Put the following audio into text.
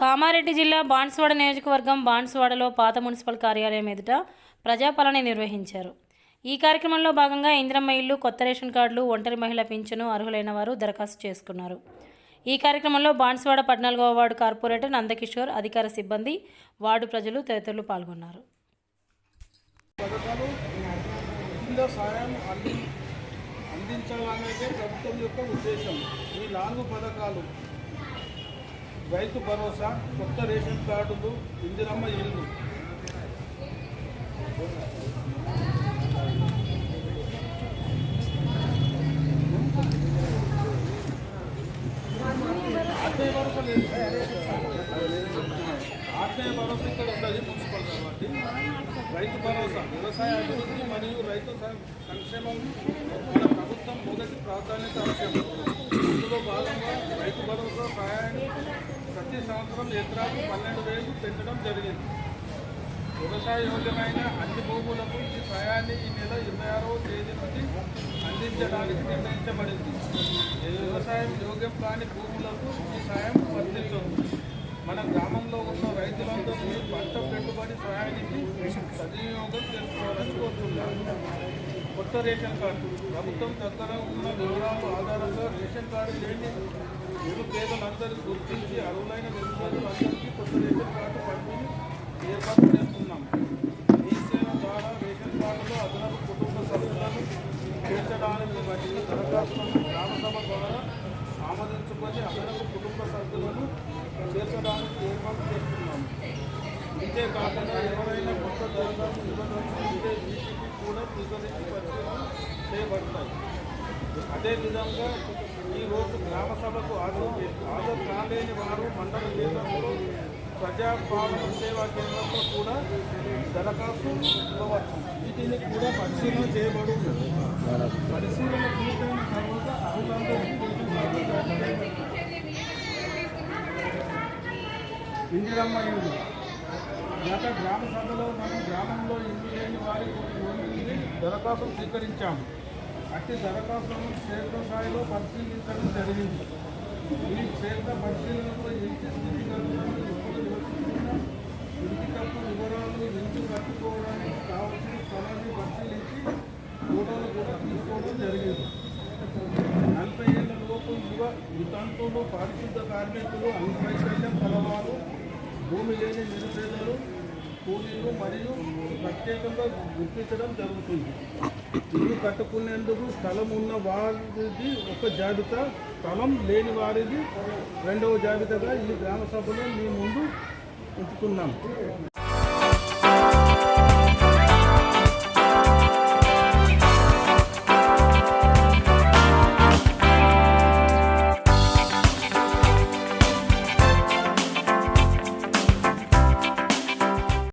కామారెడ్డి జిల్లా బాన్స్వాడ నియోజకవర్గం బాన్స్వాడలో పాత మున్సిపల్ కార్యాలయం ఎదుట ప్రజాపాలన నిర్వహించారు. ఈ కార్యక్రమంలో భాగంగా ఇంద్రమ్మ ఇల్లు కొత్త రేషన్ కార్డులు ఒంటరి మహిళ పింఛను అర్హులైన వారు దరఖాస్తు చేసుకున్నారు. ఈ కార్యక్రమంలో బాన్స్వాడ పద్నాలుగవ వార్డు కార్పొరేటర్ నందకిషోర్ అధికార సిబ్బంది వార్డు ప్రజలు తదితరులు పాల్గొన్నారు. అందించాలనేదే ప్రభుత్వం యొక్క ఉద్దేశం. ఈ నాలుగు పథకాలు రైతు భరోసా కొత్త రేషన్ కార్డులు ఇందిరమ్మ ఇల్లు. ఆత్మీయ భరోసా లేదు. ఆత్మీయ భరోసా ఇక్కడ ఉండదు మున్సిపల్ కాబట్టి రైతు భరోసా వ్యవసాయ అభివృద్ధి మరియు రైతు సం- సంక్షేమం మన ప్రభుత్వం మొదటి ప్రాధాన్యత అంశం ఇందులో భాగంగా రైతు భరోసా సంవత్సరం ఎకరాకు పన్నెండు వేలు పెంచడం జరిగింది. వ్యవసాయ యోగ్యమైన అన్ని భూములకు ఈ సహాయాన్ని ఈ నెల ఇరవై ఆరవ తేదీ నుండి అందించడానికి నిర్ణయించబడింది. వ్యవసాయం యోగ్యం కాని భూములకు ఈ సాయం వర్తించదు. మన గ్రామంలో ఉన్న రైతులందరూ పంట పెట్టుబడి సహాయానికి సద్వినియోగం చేసుకోవాలని కోరుతున్నాను కొత్త రేషన్ కార్డు. ప్రభుత్వం దగ్గర ఉన్న వివరాలు ఆధారంగా రేషన్ కార్డు లేని నిరుపేదలందరూ గుర్తించి అర్హులైన నిరుపేదలందరికీ కొత్త రేషన్ కార్డు పంపిణీ ఏర్పాటు చేస్తున్నాం. ఈ సేవ ద్వారా రేషన్ కార్డులో అదనపు కుటుంబ సభ్యులను చేర్చడానికి వచ్చిన దరఖాస్తులను గ్రామసభ ద్వారా ఆమోదించుకొని అదనపు కుటుంబ సభ్యులను చేర్చడానికి ఏర్పాటు చేస్తున్నాము ఇంతే కాకుండా ఎవరైనా కొత్త దరఖాస్తు ఇవ్వదలుచుకుంటే వీటికి కూడా స్వీకరించి పరిశీలన చేయబడతాయి. అదేవిధంగా ఈ రోజు గ్రామ సభకు హాజరు హాజరు కాలేని వారు మండల కేంద్రంలో ప్రజాపాలన సేవా కేంద్రంలో కూడా దరఖాస్తు ఇవ్వవచ్చు వీటిని కూడా పరిశీలన చేయబడుతుంది. పరిశీలన పూర్తయిన తర్వాత అర్హులందరికీ ఇందిరమ్మ ఇల్లు గత గ్రామ సభలో మనం గ్రామంలో ఇల్లు లేని వారి నుండి దరఖాస్తులు స్వీకరించాము. అట్టి దరఖాస్తులను క్షేత్ర స్థాయిలో పరిశీలించడం జరిగింది. ఈ క్షేత్ర పరిశీలనలో ఇంటి స్థితిగతులను ఇంటి కప్పు వివరాలు ఇంటి కట్టుకోవడానికి కావాల్సిన స్థలాన్ని పరిశీలించి ఫోటోలు కూడా తీసుకోవడం జరిగింది. నలభై ఏళ్ళ లోపు యువ వితంతువులు పారిశుద్ధ కార్మికులు అంగవైకల్యం కలవారు భూమి లేని నిరుపేదలు కూలీలు మరియు ప్రత్యేకంగా గుర్తించడం జరుగుతుంది. ఇల్లు కట్టుకునేందుకు స్థలం ఉన్న వారిది ఒక జాబితా స్థలం లేని వారిది రెండవ జాబితాగా ఈ గ్రామ సభలో మీ ముందు ఉంచుతున్నాం